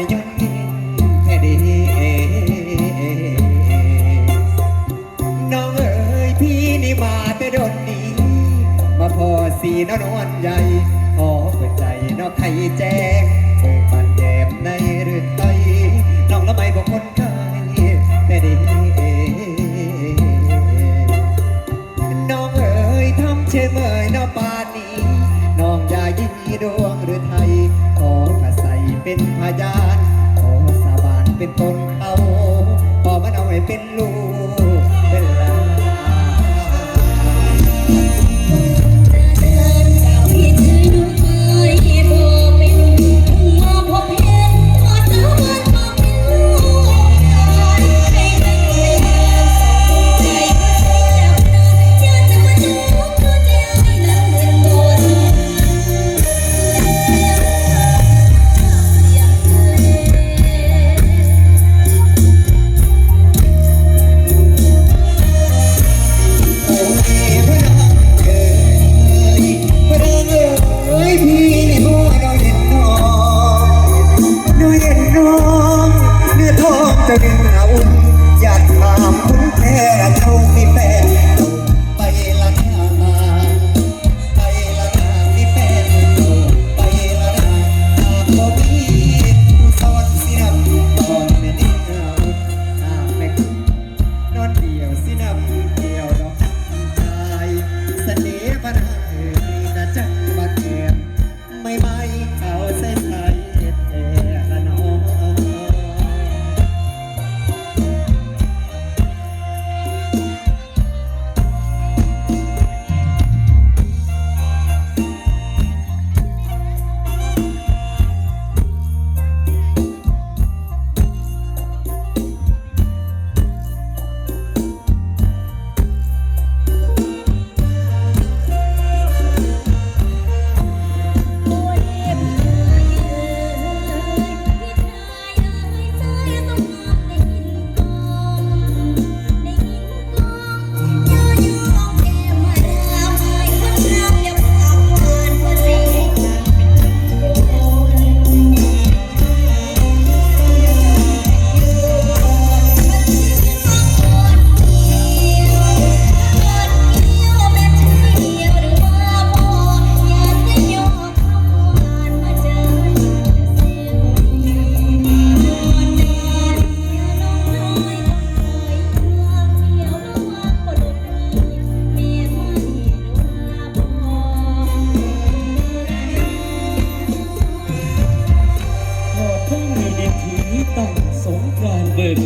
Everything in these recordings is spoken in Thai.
น้องเอ๋ยพี่นี่มาแต่ดนนี้ มาพอสีนอนใหญ่ขอเปิดใจนอกไขแจ้งเปิดมันแยมในหรืองไตน้องละไมบอกคน เป็นลูก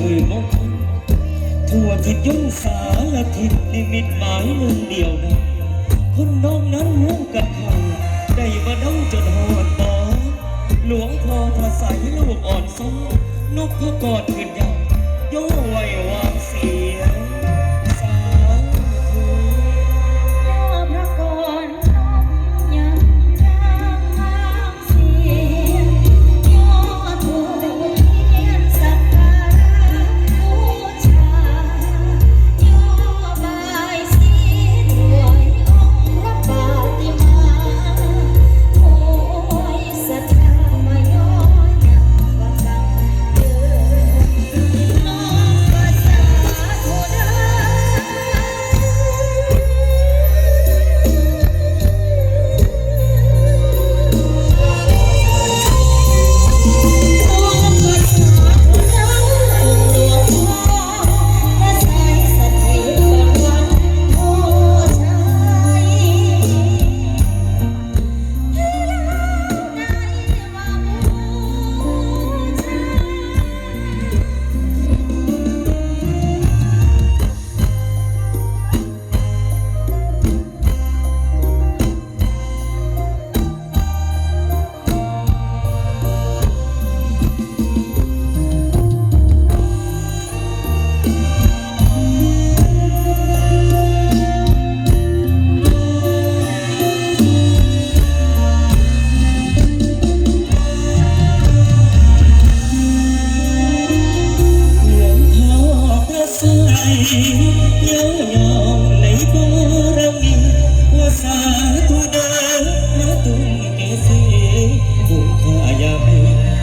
วยมงคลทั่วทิศยุ่งสาะทิศนิมิตหมายหนึ่งเดียวนะคนน้องนั้นร่วกับเขาได้มาน้องจนหอดบอหลวงพ่อทาใสลูกอ่อนสงนกพกอดขึ้นย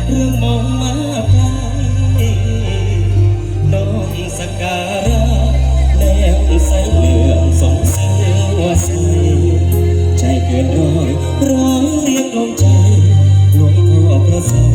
เรื่องมองมาไกลน้องสการะแล้ใสเหลืองสงสัยวใสใจเกินร้อยร้องเรียกลมใจหลวงพ่อพระสง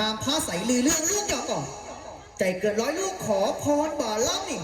นามพระใสลือเรื่องเรื่องยาวก่อนใจเกินร้อยลูกขอพรบาล่าหนิง